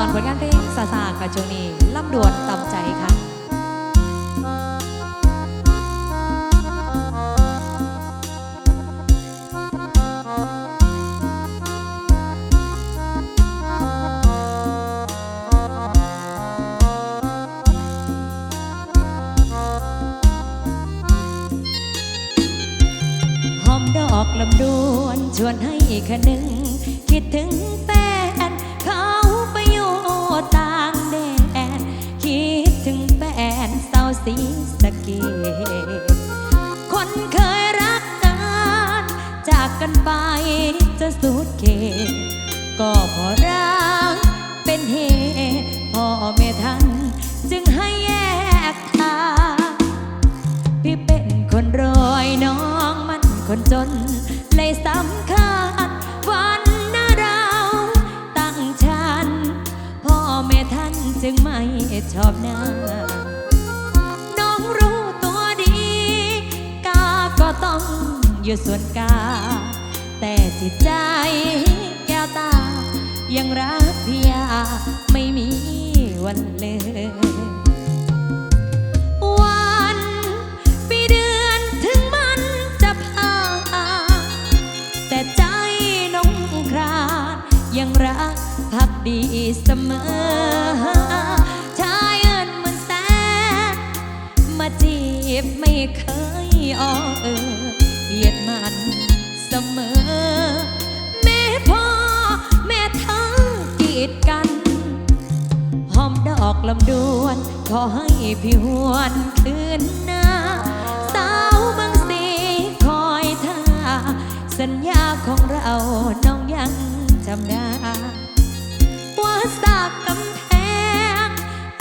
อนผลงานเพลงซาซาค่ะช่วงนี้ลำดวนตำใจค่ะหอมดอกลำดวนชวนให้คะนึงคิดถึง คนเคยรักกันจากกันไปจะสุดเขตก็พอรักเป็นเหตุพ่อแม่ท่านจึงให้แยกทางพี่เป็นคนรวยน้องมันคนจน เลยสำคัญวันหน้าเราตั้งฉันพ่อแม่ท่านจึงไม่ชอบหน้า อยู่ส่วนกา แต่จิตใจแก้วตายังรักพี่ยง ลำดวนขอให้พี่หวนคืนหน้า สาวบางสีคอยท่า สัญญาของเราน้องยังจำได้ ว่าสากกำแพง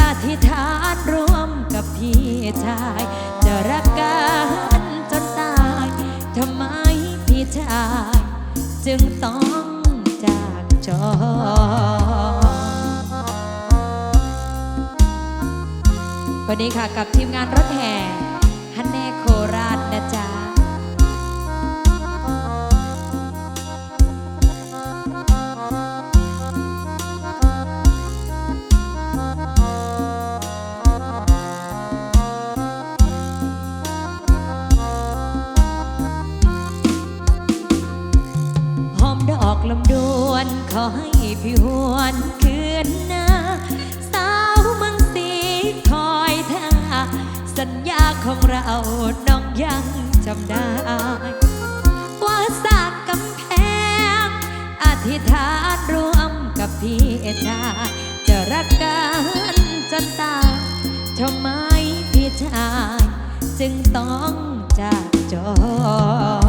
อธิษฐานร่วมกับพี่ชาย จะรักกันจนตายทำไมพี่ชาย จึงต้องจากจอ วันนี้ค่ะกับทีมงานรถแห่ฮันแน่โคราชนะจ๊ะหอมดอกลำดวนขอให้พี่หวนคืน ของเราน้องยังจำได้ ว่าสากกำแพง อธิษฐานร่วมกับพี่ชายจะรักกันจนตายทำไมพี่ชาย จึงต้องจากจอ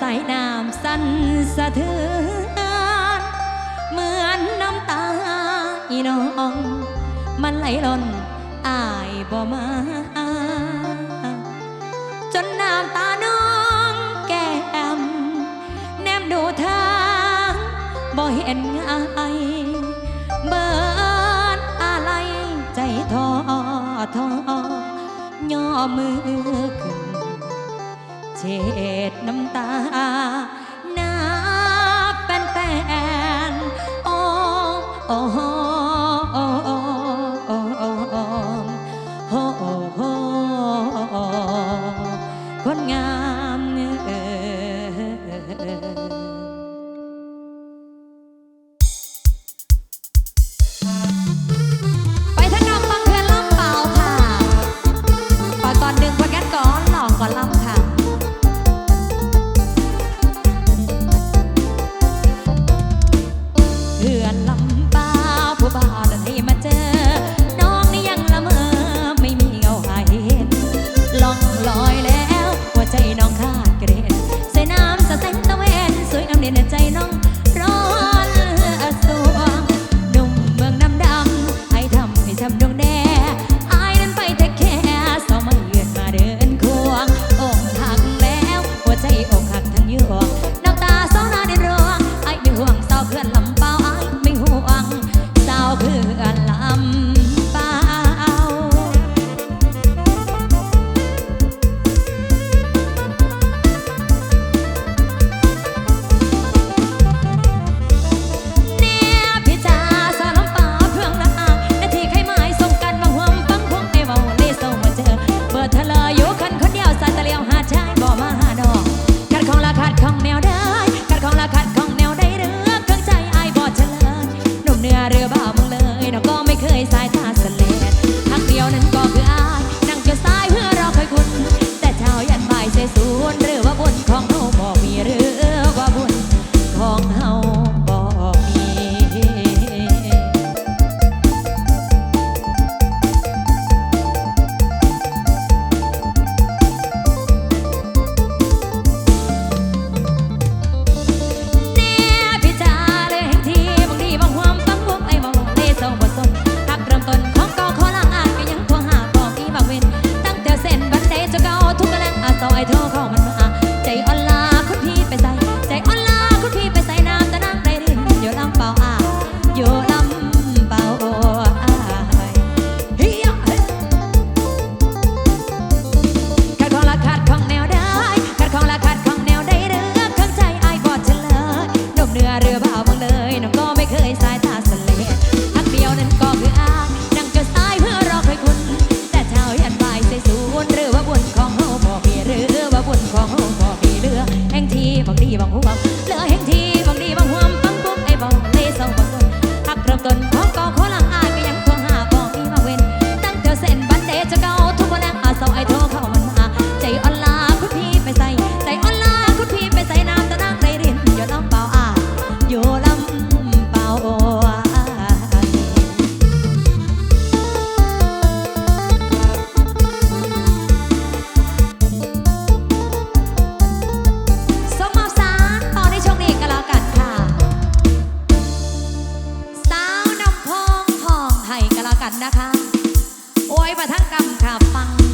สายน้ำสั่นสะเทือนเหมือนน้ำตาอีน้อง มันไหลล่นอายบ่มา จนน้ำตาน้องแก้มแนมดูทางบ่เห็นไงเบิดอะไรใจท้อท้อย่อมือ ช็ดน้ำตาหน้าแป้นแฟนโอ้โอ้โอ้โอ้ันนะคะ โอ้ยมาทั้งกำขาฟัง